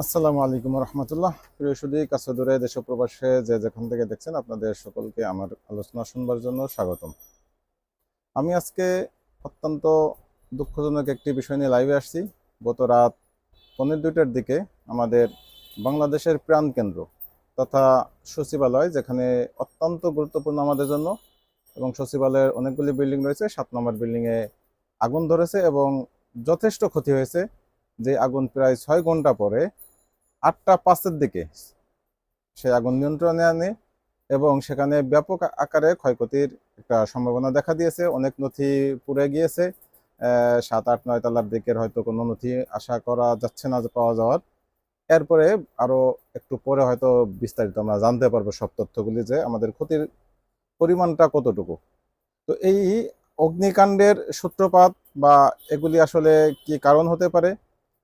আসসালামু আলাইকুম রহমতুল্লাহ। প্রিয় সুদী কাছে দূরে দেশ প্রবাসে যে যেখান থেকে দেখছেন আপনাদের সকলকে আমার আলোচনা শুনবার জন্য স্বাগতম। আমি আজকে অত্যন্ত দুঃখজনক একটি বিষয় নিয়ে লাইভে আসছি। গত রাত পনেরো দুইটার দিকে আমাদের বাংলাদেশের প্রাণকেন্দ্র তথা সচিবালয়, যেখানে অত্যন্ত গুরুত্বপূর্ণ আমাদের জন্য এবং সচিবালয়ের অনেকগুলি বিল্ডিং রয়েছে, সাত নম্বর বিল্ডিংয়ে আগুন ধরেছে এবং যথেষ্ট ক্ষতি হয়েছে। যে আগুন প্রায় ছয় ঘণ্টা পরে আটটা পাঁচের দিকে সে আগুন নিয়ন্ত্রণে আনে এবং সেখানে ব্যাপক আকারে ক্ষয়ক্ষতির একটা সম্ভাবনা দেখা দিয়েছে। অনেক নথি পুড়ে গিয়েছে। সাত, আট, নয় তলার দিকের হয়তো কোনো নথি আশা করা যাচ্ছে না পাওয়া যাওয়ার। এরপরে আরও একটু পরে হয়তো বিস্তারিত আমরা জানতে পারব সব তথ্যগুলি যে আমাদের ক্ষতির পরিমাণটা কতটুকু। তো এই অগ্নিকাণ্ডের সূত্রপাত বা এগুলি আসলে কি কারণ হতে পারে?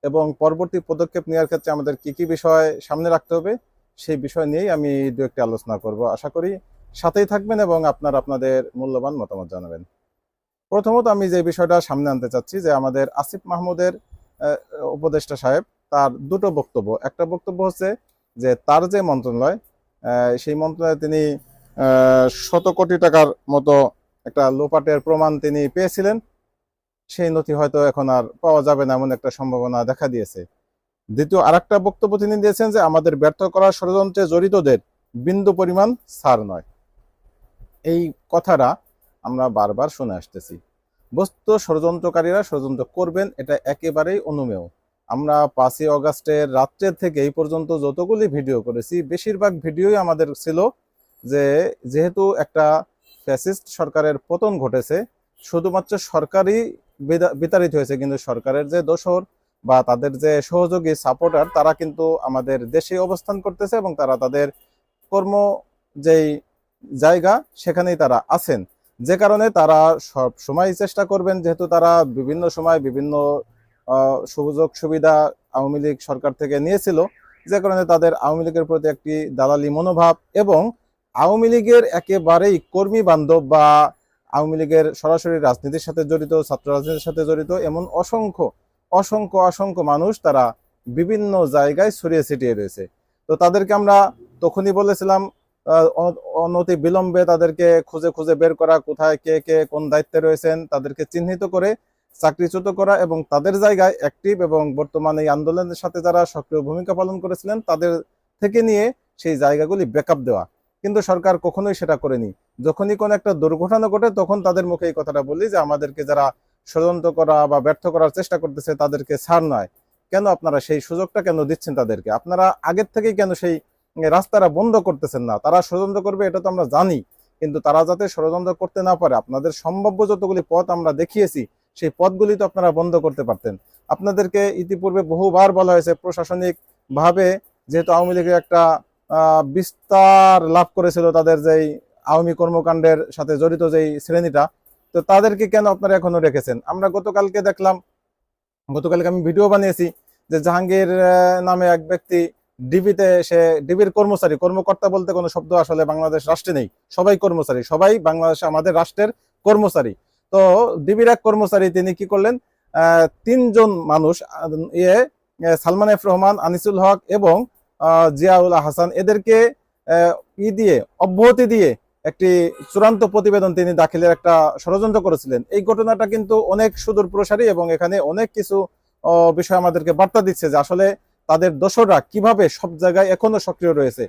এবং পরবর্তী পদক্ষেপ নেওয়ার ক্ষেত্রে আমাদের কি কি বিষয় সামনে রাখতে হবে, সেই বিষয় নিয়েই আমি দু একটি আলোচনা করব। আশা করি সাথেই থাকবেন এবং আপনার আপনাদের মূল্যবান মতামত জানাবেন। প্রথমত আমি যে বিষয়টা সামনে আনতে চাচ্ছি, যে আমাদের আসিফ মাহমুদের উপদেষ্টা সাহেব, তার দুটো বক্তব্য। একটা বক্তব্য হচ্ছে যে তার যে মন্ত্রণালয় সেই মন্ত্রণালয়ে তিনি শত কোটি টাকার মতো একটা লোপাটের প্রমাণ তিনি পেয়েছিলেন। সেই নথি হয়তো এখন আর পাওয়া যাবে না এমন একটা সম্ভাবনা দেখা দিয়েছে। দ্বিতীয় আরেকটা বক্তব্য তিনি দিয়েছেন যে, আমাদের ব্যর্থ করার ষড়যন্ত্রে জড়িতদের বিন্দু পরিমাণ ছাড় নয়। এই কথাটা আমরা বারবার শুনে আসতেছি। বস্তু ষড়যন্ত্রকারীরা ষড়যন্ত্র করবেন, এটা একেবারেই অনুমেয়। আমরা পাঁচই অগাস্টের রাত্রের থেকে এই পর্যন্ত যতগুলি ভিডিও করেছি, বেশিরভাগ ভিডিওই আমাদের ছিল যে, যেহেতু একটা ফ্যাসিস্ট সরকারের পতন ঘটেছে, শুধুমাত্র সরকারই বিদা- বিতাড়িত হয়েছে, কিন্তু সরকারের যে দোসর বা তাদের যে সহযোগী সাপোর্টার তারা কিন্তু আমাদের দেশে অবস্থান করতেছে এবং তারা তাদের কর্ম যেই জায়গা, সেখানেই তারা আছেন। যে কারণে তারা সব সময় চেষ্টা করবেন, যেহেতু তারা বিভিন্ন সময় বিভিন্ন সুযোগ সুবিধা আওয়ামী লীগ সরকার থেকে নিয়েছিল, যে কারণে তাদের আওয়ামী লীগের প্রতি একটি দালালি মনোভাব এবং আওয়ামী লীগের একেবারেই কর্মী বান্ধব বা আওয়ামী লীগের সরাসরি রাজনীতির সাথে জড়িত, ছাত্র রাজনীতির সাথে জড়িত, এমন অসংখ্য অসংখ্য অসংখ্য মানুষ তারা বিভিন্ন জায়গায় ছড়িয়ে ছিটিয়ে রয়েছে। তো তাদেরকে আমরা তখনই বলেছিলাম অনতি বিলম্বে তাদেরকে খুঁজে খুঁজে বের করা, কোথায় কে কে কোন দায়িত্বে রয়েছেন, তাদেরকে চিহ্নিত করে, চাকরিচ্যুত করা এবং তাদের জায়গায় অ্যাক্টিভ এবং বর্তমানে এই আন্দোলনের সাথে যারা সক্রিয় ভূমিকা পালন করেছিলেন, তাদের থেকে নিয়ে সেই জায়গাগুলি ব্যাকআপ দেওয়া। কিন্তু সরকার কখনোই সেটা করেনি। যখনই কোনো একটা দুর্ঘটনা ঘটে, তখন তাদের মুখে এই কথাটা বলি যে, আমাদেরকে যারা ষড়যন্ত্র করা বা ব্যর্থ করার চেষ্টা করতেছে, তাদেরকে ছাড় নয়। কেন আপনারা সেই সুযোগটা কেন দিচ্ছেন তাদেরকে? আপনারা আগের থেকেই কেন সেই রাস্তাটা বন্ধ করতেছেন না? তারা ষড়যন্ত্র করবে, এটা তো আমরা জানি। কিন্তু তারা যাতে ষড়যন্ত্র করতে না পারে, আপনাদের সম্ভাব্য যতগুলি পথ আমরা দেখিয়েছি, সেই পথগুলি তো আপনারা বন্ধ করতে পারতেন। আপনাদেরকে ইতিপূর্বে বহুবার বলা হয়েছে প্রশাসনিক ভাবে যেহেতু আওয়ামী লীগের একটা বিস্তার লাভ করেছিল তাদের যেই আওয়ামী কর্মকাণ্ডের সাথে জড়িত যেই শ্রেণীটা। তো তাদেরকে কেন আপনারা এখনও রেখেছেন? আমরা গতকালকে দেখলাম, গতকালকে আমি ভিডিও বানিয়েছি যে জাহাঙ্গীর নামে এক ব্যক্তি ডিবিতে সে, ডিবির কর্মচারী, কর্মকর্তা বলতে কোনো শব্দ আসলে বাংলাদেশ রাষ্ট্রে নেই। সবাই কর্মচারী, সবাই বাংলাদেশে আমাদের রাষ্ট্রের কর্মচারী। তো ডিবির এক কর্মচারী তিনি কি করলেন? তিনজন মানুষ ইয়ে সালমান এফ রহমান, আনিসুল হক এবং জিয়াউল হাসান। এদেরকে ই দিয়ে, অব্যাহতি দিয়ে একটি চূড়ান্ত প্রতিবেদন তিনি দাখিলের একটা ষড়যন্ত্র করেছিলেন। এই ঘটনাটা কিন্তু অনেক সুদূর প্রসারী এবং এখানে অনেক কিছু বিষয় আমাদেরকে বার্তা দিচ্ছে যে আসলে তাদের দোসররা কীভাবে সব জায়গায় এখনও সক্রিয় রয়েছে।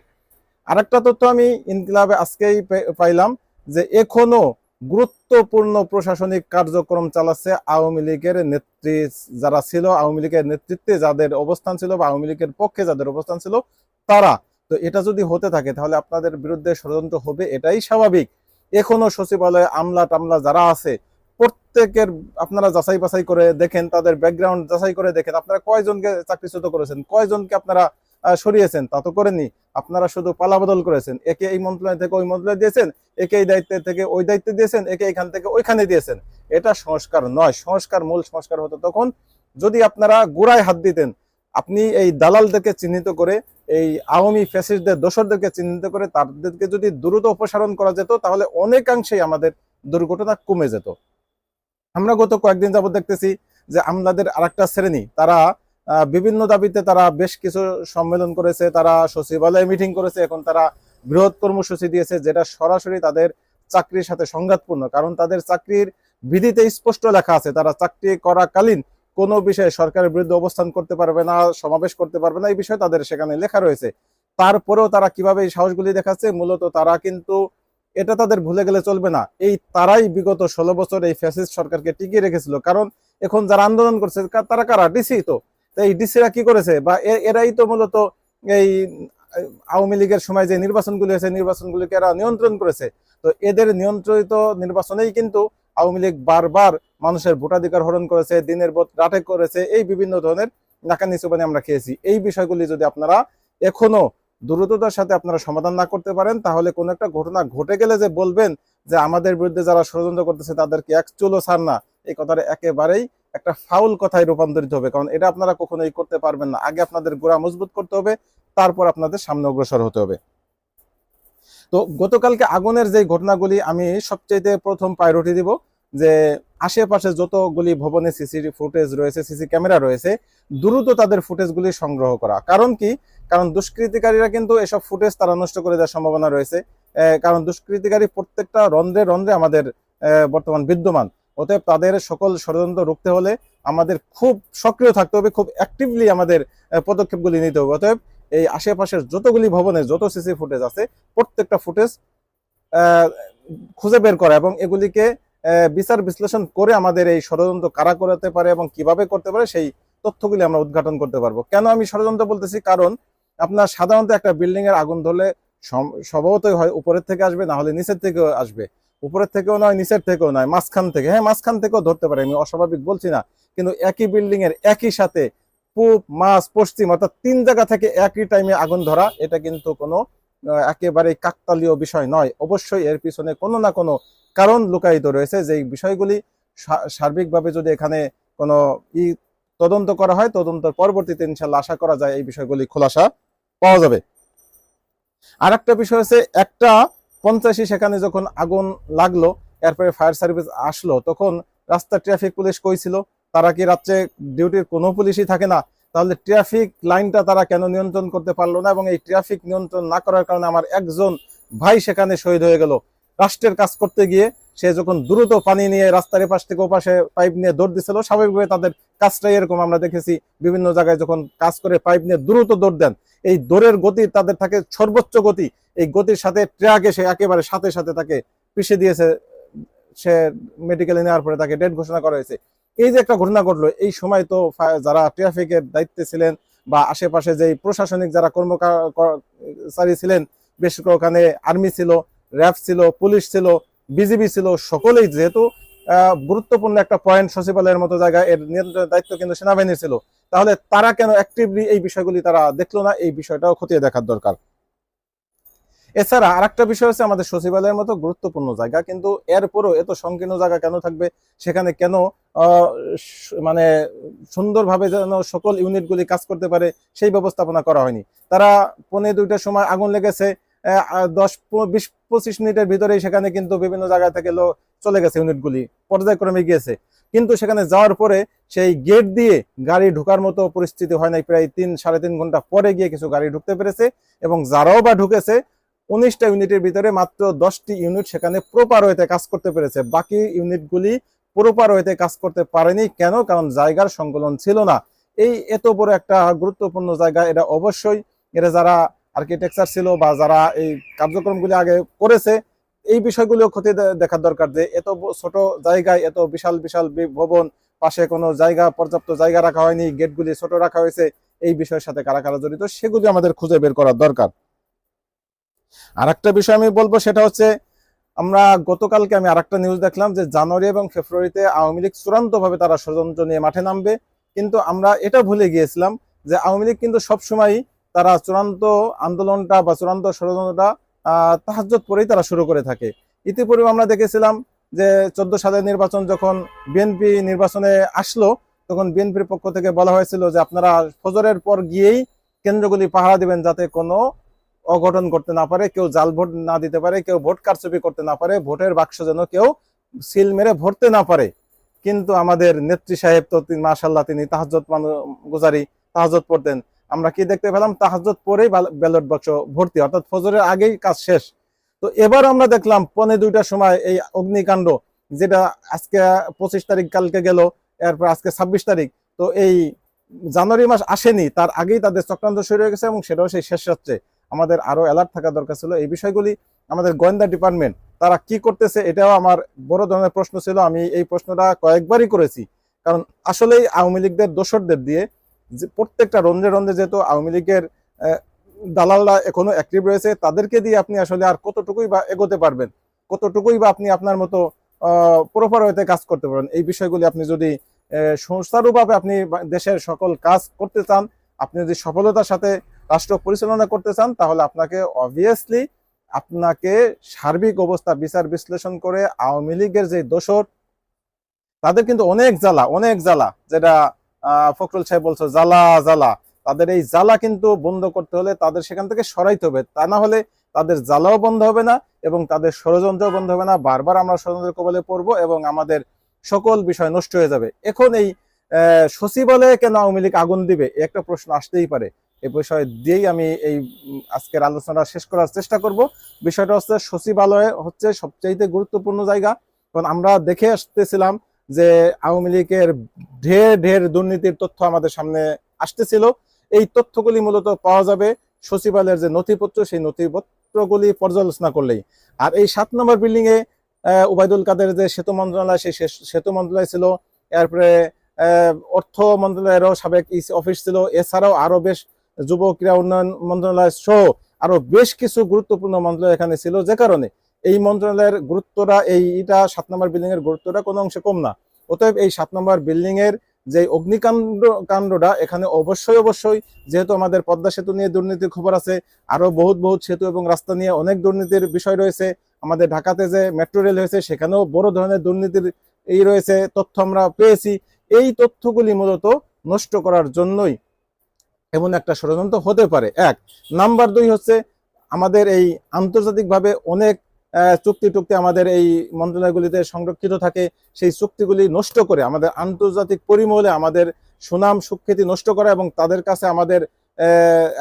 আরেকটা তথ্য আমি ইনকিলাবে আজকেই পাইলাম যে এখনও গুরুত্বপূর্ণ প্রশাসনিক কার্যক্রম চালাচ্ছে আওয়ামী লীগের নেত্রী যারা ছিল, আওয়ামী লীগের নেতৃত্বে যাদের অবস্থান ছিল বা আওয়ামী লীগের পক্ষে যাদের অবস্থান ছিল তারা। তো এটা যদি হতে থাকে, তাহলে আপনাদের বিরুদ্ধে ষড়যন্ত্র হবে, এটাই স্বাভাবিক। এখনও সচিবালয়ে আমলা টামলা যারা আছে, প্রত্যেকের আপনারা যাচাই বাছাই করে দেখেন, তাদের ব্যাকগ্রাউন্ড যাচাই করে দেখেন, আপনারা কয়জনকে চাকরিচ্যুত করেছেন, কয়জনকে আপনারা সরিয়েছেন, তা তো করেননি। আপনারা শুধু পালাবদল করেছেন, একে এই মন্ত্রণালয় থেকে ওই মন্ত্রণালয় দিয়েছেন, একে এই দায়িত্ব থেকে ওই দায়িত্বে দিয়েছেন, একে এখান থেকে ওইখানে দিয়েছেন। এটা সংস্কার নয়, সংস্কার মূল সংস্কার হতো তখন যদি আপনারা গোড়ায় হাত দিতেন, আপনি এই দালালদেরকে চিহ্নিত করে, এই আওয়ামী ফ্যাসিস্টদের দোসরদেরকে চিহ্নিত করে তাদেরকে যদি দ্রুত অপসারণ করা যেত, তাহলে অনেকাংশেই আমাদের দুর্ঘটনা কমে যেত। আমরা গত কয়েকদিন যাবত দেখতেছি যে আমলাদের আরেকটা শ্রেণি, তারা বিভিন্ন দাবিতে তারা বেশ কিছু সম্মেলন করেছে, তারা সচিবালয়ে মিটিং করেছে, এখন তারা বৃহৎ কর্মসূচি দিয়েছে, যেটা সরাসরি তাদের চাকরির সাথে সংঘাতপূর্ণ। কারণ তাদের চাকরির বিধিতে স্পষ্ট লেখা আছে, তারা চাকরি করাকালীন কোনো বিষয়ে সরকারের বিরুদ্ধে অবস্থান করতে পারবে না, সমাবেশ করতে পারবে না, এই বিষয়ে তাদের সেখানে লেখা রয়েছে। তারপরেও তারা কীভাবে এই সাহসগুলি দেখাচ্ছে, মূলত তারা কিন্তু এটা তাদের ভুলে গেলে চলবে না। এই তারাই বিগত ষোলো বছর এই ফ্যাসিস্ট সরকারকে টিকিয়ে রেখেছিল। কারণ এখন যারা আন্দোলন করছে তারা কারা? ডিসি তো। এই ডিসিরা কি করেছে? বা এরাই তো মূলত এই, আওয়ামী লীগের সময় যে নির্বাচনগুলি হয়েছে, নির্বাচনগুলিকে এরা নিয়ন্ত্রণ করেছে। তো এদের নিয়ন্ত্রিত নির্বাচনেই কিন্তু আওয়ামী লীগ বারবার মানুষের ভোটাধিকার হরণ করেছে, দিনের বোধ রাটে করেছে, এই বিভিন্ন ধরনের নাকানি চুবানি আমরা খেয়েছি। এই বিষয়গুলি যদি আপনারা এখনও দ্রুততার সাথে আপনারা সমাধান না করতে পারেন, তাহলে কোনো একটা ঘটনা ঘটে গেলে যে বলবেন যে আমাদের বিরুদ্ধে যারা ষড়যন্ত্র করতেছে তাদেরকে এক চুলো ছাড় না? এই কথাটা একেবারেই একটা ফাউল কথায় রূপান্তরিত হবে, কারণ এটা আপনারা কখনোই করতে পারবেন না। আগে আপনাদের গোড়া মজবুত করতে হবে, তারপর আপনাদের সামনে অগ্রসর হতে হবে। তো গতকালকে আগুনের যে ঘটনাগুলি আমি সবচেয়ে প্রথম প্রায়োরিটি দিব, যে আশেপাশে যতগুলি ভবনে সিসি ফুটেজ রয়েছে সিসি ক্যামেরা রয়েছে, দ্রুত তাদের ফুটেজগুলি সংগ্রহ করা। কারণ কি? কারণ দুষ্কৃতিকারীরা কিন্তু এসব ফুটেজ তারা নষ্ট করে দেওয়ার সম্ভাবনা রয়েছে। কারণ দুষ্কৃতিকারী প্রত্যেকটা রন্ধ্রে রন্ধ্রে আমাদের বর্তমান বিদ্যমান। অতএব তাদের সকল ষড়যন্ত্র রুখতে হলে আমাদের খুব সক্রিয় থাকতে হবে, খুব অ্যাক্টিভলি আমাদের পদক্ষেপগুলি নিতে হবে। অতএব এই আশেপাশের যতগুলি ভবনে যত সিসি ফুটেজ আছে, প্রত্যেকটা ফুটেজ খুঁজে বের করা এবং এগুলিকে বিচার বিশ্লেষণ করে আমাদের এই ষড়যন্ত্র কারা করাতে পারে এবং কীভাবে করতে পারে সেই তথ্যগুলি আমরা উদ্ঘাটন করতে পারব। কেন আমি ষড়যন্ত্র বলতেছি? কারণ আপনার সাধারণত একটা বিল্ডিং এর আগুন ধরলে স্বভাবতই হয় উপরের থেকে আসবে, না হলে নিচের থেকেও আসবে। উপরের থেকেও নয়, নিচের থেকেও নয়, মাঝখান থেকে। হ্যাঁ মাঝখান থেকেও ধরতে পারে আমি অস্বাভাবিক বলছি না, কিন্তু একই বিল্ডিং এর একই সাথে পূব, মাঝ, পশ্চিম, অর্থাৎ তিন জায়গা থেকে একই টাইমে আগুন ধরা, এটা কিন্তু কোনো একেবারে কাকতালীয় বিষয় নয়। অবশ্যই এর পিছনে কোনো না কোনো কারণ লুকায়িত রয়েছে যে বিষয়গুলি সার্বিকভাবে যদি এখানে কোনো ই তদন্ত করা হয়, তদন্তের পরবর্তীতে ইনশাল্লাহ আশা করা যায় এই বিষয়গুলি খোলাসা পাওয়া যাবে। আর একটা বিষয় হচ্ছে, একটা পঞ্চাশি সেখানে যখন আগুন লাগল, এরপরে ফায়ার সার্ভিস আসলো, তখন রাস্তা ট্রাফিক পুলিশ কইছিল তারা কি রাত্রে ডিউটির কোনো পুলিশই থাকে না? তাহলে ট্রাফিক লাইনটা তারা কেন নিয়ন্ত্রণ করতে পারল না? এবং এই ট্রাফিক নিয়ন্ত্রণ না করার কারণে আমার একজন ভাই সেখানে শহীদ হয়ে গেল। রাষ্ট্রের কাজ করতে গিয়ে সে যখন দ্রুত পানি নিয়ে রাস্তার এপাশ থেকে ওপাশে পাইপ নিয়ে দৌড় দিছিল, স্বাভাবিকভাবে তাদের কাজটাই এরকম আমরা দেখেছি। বিভিন্ন জায়গায় যখন কাজ করে পাইপ নিয়ে দ্রুত দৌড় দেন, এই দৌড়ের গতি তাদের থাকে সর্বোচ্চ গতি। এই গতির সাথে ট্রাক এসে একেবারে সাথে সাথে তাকে পিষে দিয়েছে, সে মেডিকেলে নেওয়ার পরে তাকে ডেট ঘোষণা করা হয়েছে। এই যে একটা ঘটনা ঘটলো, এই সময় তো যারা ট্রাফিকের দায়িত্বে ছিলেন বা আশেপাশে যে প্রশাসনিক যারা কর্মচারী ছিলেন, বেশ ওখানে আর্মি ছিল। র্যাব ছিল, পুলিশ ছিল, বিজিবি ছিল, সকলেই যেহেতু গুরুত্বপূর্ণ একটা পয়েন্ট সচিবালয়ের মতো জায়গায় এর নিয়ন্ত্রণের দায়িত্ব কিন্তু সেনাবাহিনীর ছিল। তাহলে তারা কেন অ্যাক্টিভলি এই বিষয়গুলি তারা দেখল না? এই বিষয়টাও খতিয়ে দেখার দরকার। এছাড়া আরেকটা বিষয় হচ্ছে আমাদের সচিবালয়ের মতো গুরুত্বপূর্ণ জায়গা, কিন্তু এরপরও এত সংকীর্ণ জায়গা কেন থাকবে? সেখানে কেন মানে সুন্দরভাবে যেন সকল ইউনিটগুলি কাজ করতে পারে, সেই ব্যবস্থাপনা করা হয়নি। তারা পনেরো দুইটার সময় আগুন লেগেছে দশ বিশ, পঁচিশ মিনিটের ভিতরেই সেখানে কিন্তু বিভিন্ন জায়গা থেকে লো চলে গেছে ইউনিটগুলি, পর্যায়ক্রমে গিয়েছে। কিন্তু সেখানে যাওয়ার পরে সেই গেট দিয়ে গাড়ি ঢোকার মতো পরিস্থিতি হয় নাই, প্রায় তিন, সাড়ে তিন ঘণ্টা পরে গিয়ে কিছু গাড়ি ঢুকতে পেরেছে এবং যারাও বা ঢুকেছে, উনিশটা ইউনিটের ভিতরে মাত্র দশটি ইউনিট সেখানে প্রপার ওয়েতে কাজ করতে পেরেছে। বাকি ইউনিটগুলি প্রপার ওয়েতে কাজ করতে পারেনি। কেন? কারণ জায়গার সংকলন ছিল না। এই এত বড় একটা গুরুত্বপূর্ণ জায়গা, এটা অবশ্যই এটা যারা আর্কিটেকচার ছিল বা যারা এই কার্যক্রমগুলি আগে করেছে, এই বিষয়গুলো দে- দেখার দরকার যে এত ছোট জায়গায় এত বিশাল বিশাল ভবন, পাশে কোনো জায়গা, পর্যাপ্ত জায়গা রাখা হয়নি, গেটগুলি ছোট রাখা হয়েছে, এই বিষয়ের সাথে কারা কারা জড়িত সেগুলি আমাদের খুঁজে বের করার দরকার। আর একটা বিষয় আমি বলব, সেটা হচ্ছে আমরা গতকালকে আমি আরেকটা নিউজ দেখলাম যে জানুয়ারি এবং ফেব্রুয়ারিতে আওয়ামী লীগ চূড়ান্ত ভাবে তারা ষড়যন্ত্র নিয়ে মাঠে নামবে। কিন্তু আমরা এটা ভুলে গিয়েছিলাম যে আওয়ামী লীগ কিন্তু সবসময় তারা চূড়ান্ত আন্দোলনটা বা চূড়ান্ত ষড়যন্ত্রটা আহ তাহাজ্জত পরেই তারা শুরু করে থাকে। ইতিপূর্বে আমরা দেখেছিলাম যে চোদ্দ সালের নির্বাচন যখন বিএনপি নির্বাচনে আসলো, তখন বিএনপির পক্ষ থেকে বলা হয়েছিল যে আপনারা ফজরের পর গিয়েই কেন্দ্রগুলি পাহারা দিবেন যাতে কোনো অঘটন করতে না পারে, কেউ জাল ভোট না দিতে পারে, কেউ ভোট কারচুপি করতে না পারে, ভোটের বাক্স যেন কেউ সিল মেরে ভরতে না পারে। কিন্তু আমাদের নেত্রী সাহেব তো তিনি মাশাল্লাহ তিনি তাহাজ্জত গুজারি তাহাজত পড়তেন। আমরা কি দেখতে পেলাম? তাহাজত পরেই ব্যালট বাক্স ভর্তি, অর্থাৎ ফজরের আগেই কাজ শেষ। তো এবার আমরা দেখলাম পনে দুইটার সময় এই অগ্নিকাণ্ড, যেটা আজকে পঁচিশ তারিখ, কালকে গেল, এরপর আজকে ছাব্বিশ তারিখ। তো এই জানুয়ারি মাস আসেনি, তার আগেই তাদের চক্রান্ত শুরু হয়ে গেছে এবং সেটাও সেই শেষ হচ্ছে আমাদের আরও অ্যালার্ট থাকা দরকার ছিল। এই বিষয়গুলি আমাদের গোয়েন্দা ডিপার্টমেন্ট তারা কি করতেছে এটাও আমার বড় ধরনের প্রশ্ন ছিল। আমি এই প্রশ্নটা কয়েকবারই করেছি। কারণ আসলেই আওয়ামী লীগদের দোসরদের দিয়ে যে প্রত্যেকটা রন্ধে রন্ধে যেহেতু আওয়ামী লীগের দালালরা এখনও অ্যাক্টিভ রয়েছে, তাদেরকে দিয়ে আপনি আসলে আর কতটুকুই বা এগোতে পারবেন? কতটুকুই বা আপনি আপনার মতো প্রপার হইতে কাজ করতে পারবেন? এই বিষয়গুলি আপনি যদি সুচারুভাবে আপনি দেশের সকল কাজ করতে চান, আপনি যদি সফলতার সাথে রাষ্ট্র পরিচালনা করতে চান, তাহলে আপনাকে অবভিয়াসলি আপনাকে সার্বিক অবস্থা বিচার বিশ্লেষণ করে আওয়ামী লীগের যে দোষর, তাদের কিন্তু অনেক জ্বালা অনেক জ্বালা, যেটা ফখরুল সাহেব বলছো, জ্বালা জ্বালা। তাদের এই জ্বালা কিন্তু বন্ধ করতে হলে তাদের সেখান থেকে সরাইতে হবে। তা না হলে তাদের জ্বালাও বন্ধ হবে না এবং তাদের ষড়যন্ত্র বন্ধ হবে না। বারবার আমরা ষড়যন্ত্রের কবলে পড়ব এবং আমাদের সকল বিষয় নষ্ট হয়ে যাবে। এখন এই সচিবালয়ে কেন আওয়ামী লীগ আগুন দিবে? একটা প্রশ্ন আসতেই পারে। এই বিষয় দিয়েই আমি এই আজকের আলোচনা শেষ করার চেষ্টা করব। বিষয়টা হচ্ছে সচিবালয় হচ্ছে সবচাইতে গুরুত্বপূর্ণ জায়গা। কারণ আমরা দেখে আসতেছিলাম যে আওয়ামী লীগের ঢের ঢের দুর্নীতির তথ্য আমাদের সামনে আসতেছিল। এই তথ্যগুলি মূলত পাওয়া যাবে সচিবালয়ের যে নথিপত্র, সেই নথিপত্রগুলি পর্যালোচনা করলেই। আর এই সাত নম্বর বিল্ডিং এ উবায়দুল কাদের যে সেতু মন্ত্রণালয়, সেই সেতু মন্ত্রণালয় ছিল। এরপরে অর্থ মন্ত্রণালয়েরও সাবেক অফিস ছিল। এছাড়াও আরও বেশ যুব ক্রীড়া উন্নয়ন মন্ত্রণালয় সহ আরও বেশ কিছু গুরুত্বপূর্ণ মন্ত্রণালয় এখানে ছিল। যে কারণে এই মন্ত্রণালয়ের গুরুত্বটা, এই এটা সাত নম্বর বিল্ডিং এর গুরুত্বটা কোনো অংশে কম না। অতএব এই সাত নম্বর বিল্ডিং এর যে অগ্নিকাণ্ড, কাণ্ডটা, এখানে অবশ্যই অবশ্যই যেহেতু আমাদের পদ্মা সেতু নিয়ে দুর্নীতির খবর আছে, আরও বহুত বহুত সেতু এবং রাস্তা নিয়ে অনেক দুর্নীতির বিষয় রয়েছে। আমাদের ঢাকাতে যে মেট্রো রেল হয়েছে, সেখানেও বড় ধরনের দুর্নীতির এই রয়েছে, তথ্য আমরা পেয়েছি। এই তথ্যগুলি মূলত নষ্ট করার জন্যই এমন একটা ষড়যন্ত্র হতে পারে। এক, নাম্বার দুই হচ্ছে আমাদের এই আন্তর্জাতিকভাবে অনেক চুক্তি টুক্তি আমাদের এই মন্ত্রণালয়গুলিতে সংরক্ষিত থাকে, সেই চুক্তিগুলি নষ্ট করে আমাদের আন্তর্জাতিক পরিমহলে আমাদের সুনাম সুখ্যাতি নষ্ট করা এবং তাদের কাছে আমাদের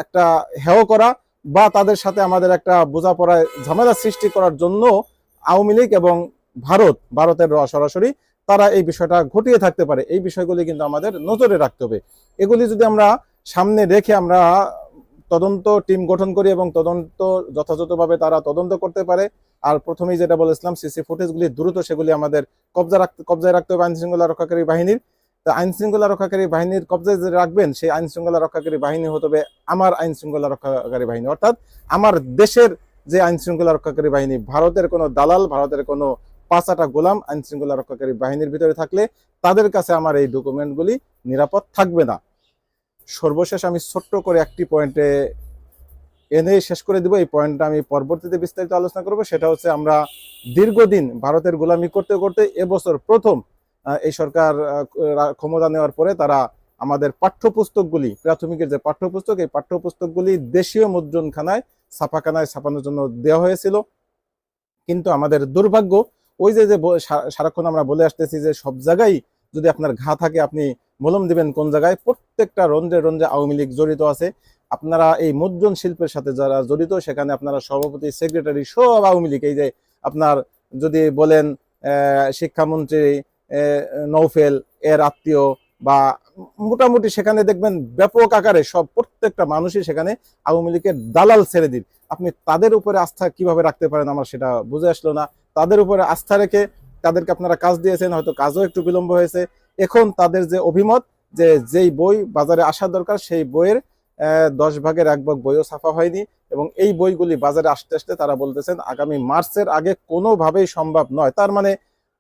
একটা হেয় করা বা তাদের সাথে আমাদের একটা বোঝাপড়ায় ঝামেলা সৃষ্টি করার জন্য আওয়ামী লীগ এবং ভারত, ভারতের সরাসরি তারা এই বিষয়টা ঘটিয়ে থাকতে পারে। এই বিষয়গুলি কিন্তু আমাদের নজরে রাখতে হবে। এগুলি যদি আমরা সামনে রেখে আমরা তদন্ত টিম গঠন করি এবং তদন্ত যথাযথভাবে তারা তদন্ত করতে পারে আর প্রথমেই যেটা বলেছিলাম সিসি ফুটেজগুলি দ্রুত সেগুলি আমাদের কবজা রাখতে, কবজায় রাখতে হবে আইন শৃঙ্খলা রক্ষাকারী বাহিনীর। তো আইন শৃঙ্খলা রক্ষাকারী বাহিনীর কবজায় যে রাখবেন, সেই আইন শৃঙ্খলা রক্ষাকারী বাহিনী হতে হবে আমার আইন শৃঙ্খলা রক্ষাকারী বাহিনী। অর্থাৎ আমার দেশের যে আইন শৃঙ্খলা রক্ষাকারী বাহিনী, ভারতের কোনো দালাল, ভারতের কোনো পাঁচাটা গোলাম আইন শৃঙ্খলা রক্ষাকারী বাহিনীর ভিতরে থাকলে তাদের কাছে আমার এই ডকুমেন্টগুলি নিরাপদ থাকবে না। সর্বশেষ আমি ছোট্ট করে একটি পয়েন্টে এনে শেষ করে দিব। এই পয়েন্টটা আমি পরবর্তীতে বিস্তারিত আলোচনা করব। সেটা হচ্ছে আমরা দীর্ঘদিন ভারতের গোলামি করতে করতে এবছর প্রথম এই সরকার ক্ষমতা নেওয়ার পরে তারা আমাদের পাঠ্যপুস্তকগুলি, প্রাথমিকের যে পাঠ্যপুস্তক, এই পাঠ্যপুস্তকগুলি দেশীয় মুদ্রণখানায়, ছাপাখানায় ছাপানোর জন্য দেওয়া হয়েছিল। কিন্তু আমাদের দুর্ভাগ্য, ওই যে যে সারাক্ষণ আমরা বলে আসতেছি যে সব জায়গায় যদি আপনার ঘা থাকে, আপনি মলম দিবেন কোন জায়গায়, প্রত্যেকটা রন্ধ্রে রন্ধ্রে আওয়ামী লীগ জড়িত আছে। আপনারা এই মুদ্রণ শিল্পের সাথে যারা জড়িত, সেখানে আপনারা সভাপতি সেক্রেটারি সব আওয়ামী লীগ, এই যে আপনার যদি বলেন শিক্ষামন্ত্রী নৌফেল, এর আত্মীয় বা মোটামুটি সেখানে দেখবেন ব্যাপক আকারে সব প্রত্যেকটা মানুষই সেখানে আওয়ামী লীগের দালাল ছেড়ে দিন। আপনি তাদের উপরে আস্থা কীভাবে রাখতে পারেন আমার সেটা বুঝে আসলো না। তাদের উপরে আস্থা রেখে তাদেরকে আপনারা কাজ দিয়েছেন, হয়তো কাজও একটু বিলম্ব হয়েছে। এখন তাদের যে অভিমত, যে যেই বই বাজারে আসা দরকার, সেই বইয়ের দশ ভাগের এক ভাগ বইও ছাপা হয়নি এবং এই বইগুলি বাজারে আসতে আসতে তারা বলতেছেন, আগামী মার্চের আগে কোনোভাবেই সম্ভব নয়। তার মানে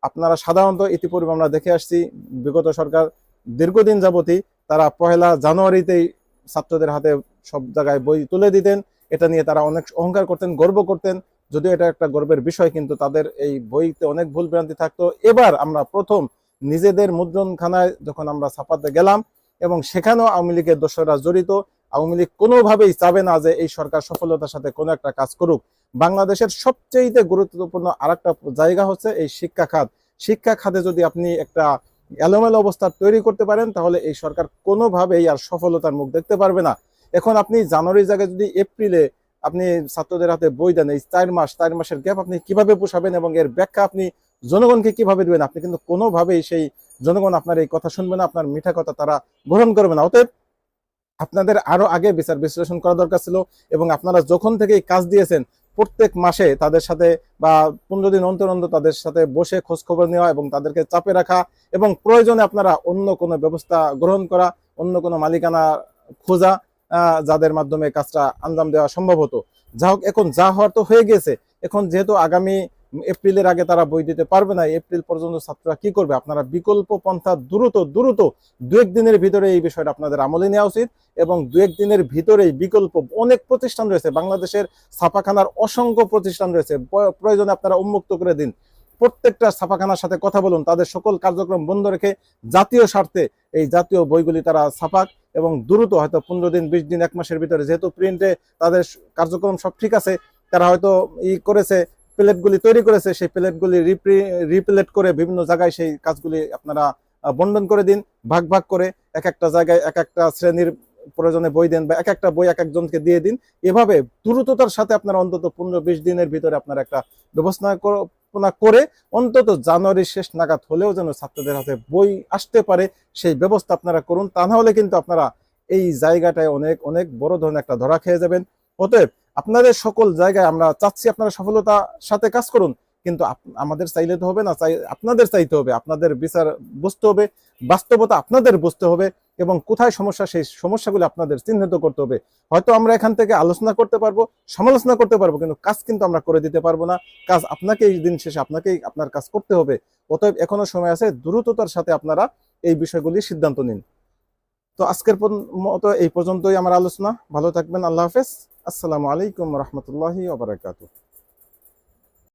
আপনারা সাধারণত ইতিপূর্বে আমরা দেখে আসছি, বিগত সরকার দীর্ঘদিন যাবতই তারা পহেলা জানুয়ারিতেই ছাত্রদের হাতে সব জায়গায় বই তুলে দিতেন। এটা নিয়ে তারা অনেক অহংকার করতেন, গর্ব করতেন। যদিও এটা একটা গর্বের বিষয়, কিন্তু তাদের এই বইতে অনেক ভুল ভ্রান্তি থাকতো। এবার আমরা প্রথম নিজেদের মুদ্রণখানায় যখন আমরা ছাপাতে গেলাম এবং সেখানেও আওয়ামী লীগের দোষরা জড়িত আওয়ামী লীগ কোনোভাবেই চাবে না যে এই সরকার সফলতার সাথে কোনো একটা কাজ করুক। বাংলাদেশের সবচেয়ে গুরুত্বপূর্ণ আর জায়গা হচ্ছে এই শিক্ষা খাত। শিক্ষা খাতে যদি আপনি একটা এলোমেলো অবস্থা তৈরি করতে পারেন, তাহলে এই সরকার কোনোভাবেই আর সফলতার মুখ দেখতে পারবে না। এখন আপনি জানুয়ারির জায়গায় যদি এপ্রিলে আপনি ছাত্রদের হাতে বই দেন, এই চার মাস, চার মাসের গ্যাপ আপনি কীভাবে পোষাবেন এবং এর ব্যাখ্যা আপনি জনগণকে কীভাবে দেবেন, আপনি কিন্তু কোনোভাবেই সেই জনগণ আপনার এই কথা শুনবে না, আপনার মিঠা কথা তারা গ্রহণ করবে না। অতএব আপনাদের আরও আগে বিচার বিশ্লেষণ করা দরকার ছিল এবং আপনারা যখন থেকে কাজ দিয়েছেন, প্রত্যেক মাসে তাদের সাথে বা পনেরো দিন অন্তর অন্তর তাদের সাথে বসে খোঁজ খবর নেওয়া এবং তাদেরকে চাপে রাখা এবং প্রয়োজনে আপনারা অন্য কোনো ব্যবস্থা গ্রহণ করা, অন্য কোনো মালিকানা খোঁজা যাদের মাধ্যমে কাজটা আঞ্জাম দেওয়া সম্ভব হতো। যা হোক এখন যা হওয়ার তো হয়ে গেছে। এখন যেহেতু আগামী এপ্রিলের আগে তারা বই দিতে পারবে না, এপ্রিল পর্যন্ত ছাত্ররা কি করবে? আপনারা বিকল্প পন্থা দ্রুত দ্রুত দু দিনের ভিতরে এই বিষয়টা আপনাদের আমলে নেওয়া উচিত এবং দু দিনের ভিতরেই বিকল্প অনেক প্রতিষ্ঠান রয়েছে, বাংলাদেশের ছাপাখানার অসংখ্য প্রতিষ্ঠান রয়েছে। প্রয়োজনে আপনারা উন্মুক্ত করে দিন। প্রত্যেকটা ছাপাখানার সাথে কথা বলুন, তাদের সকল কার্যক্রম বন্ধ রেখে জাতীয় স্বার্থে এই জাতীয় বইগুলি তারা ছাপাক এবং দ্রুত হয়তো পনেরো দিন, বিশ দিন, এক মাসের ভিতরে যেহেতু প্রিন্টে তাদের কার্যক্রম সব ঠিক আছে, তারা হয়তো ই করেছে প্লেটগুলি তৈরি করেছে, সেই প্লেটগুলি রিপ্লেট করে বিভিন্ন জায়গায় সেই কাজগুলি আপনারা বন্টন করে দিন, ভাগ ভাগ করে এক একটা জায়গায় এক একটা শ্রেণির প্রয়োজনে বই দেন বা এক একটা বই এক একজনকে দিয়ে দিন। এভাবে দ্রুততার সাথে আপনারা অন্তত পনেরো বিশ দিনের ভিতরে আপনারা একটা ব্যবস্থা ব্যবস্থাপনা করে অন্তত জানুয়ারির শেষ নাগাদ হলেও যেন ছাত্রদের হাতে বই আসতে পারে, সেই ব্যবস্থা আপনারা করুন। তা না হলে কিন্তু আপনারা এই জায়গাটায় অনেক অনেক বড় ধরনের একটা ধরা খেয়ে যাবেন। অতএব আপনাদের সকল জায়গায় আমরা চাচ্ছি আপনারা সফলতার সাথে কাজ করুন, কিন্তু আমাদের চাইলে তো হবে না, চাই আপনাদের চাইতে হবে, আপনাদের বিচার বুঝতে হবে, বাস্তবতা আপনাদের বুঝতে হবে, এবং কোথায় সমস্যা, সেই সমস্যাগুলো আপনাদের চিহ্নিত করতে হবে। হয়তো আমরা এখান থেকে আলোচনা করতে পারব, সমালোচনা করতে পারব, কিন্তু কাজ কিন্তু আমরা করে দিতে পারব না। কাজ আপনাকেই দিন শেষে আপনাকেই আপনার কাজ করতে হবে। অতএব এখনও সময় আছে, দ্রুততার সাথে আপনারা এই বিষয়গুলি সিদ্ধান্ত নিন। তো আজকের মতো এই পর্যন্তই আমার আলোচনা। ভালো থাকবেন, আল্লাহ হাফেজ। আসসালামু আলাইকুম রহমতুল্লাহি ওবরাকাতুহ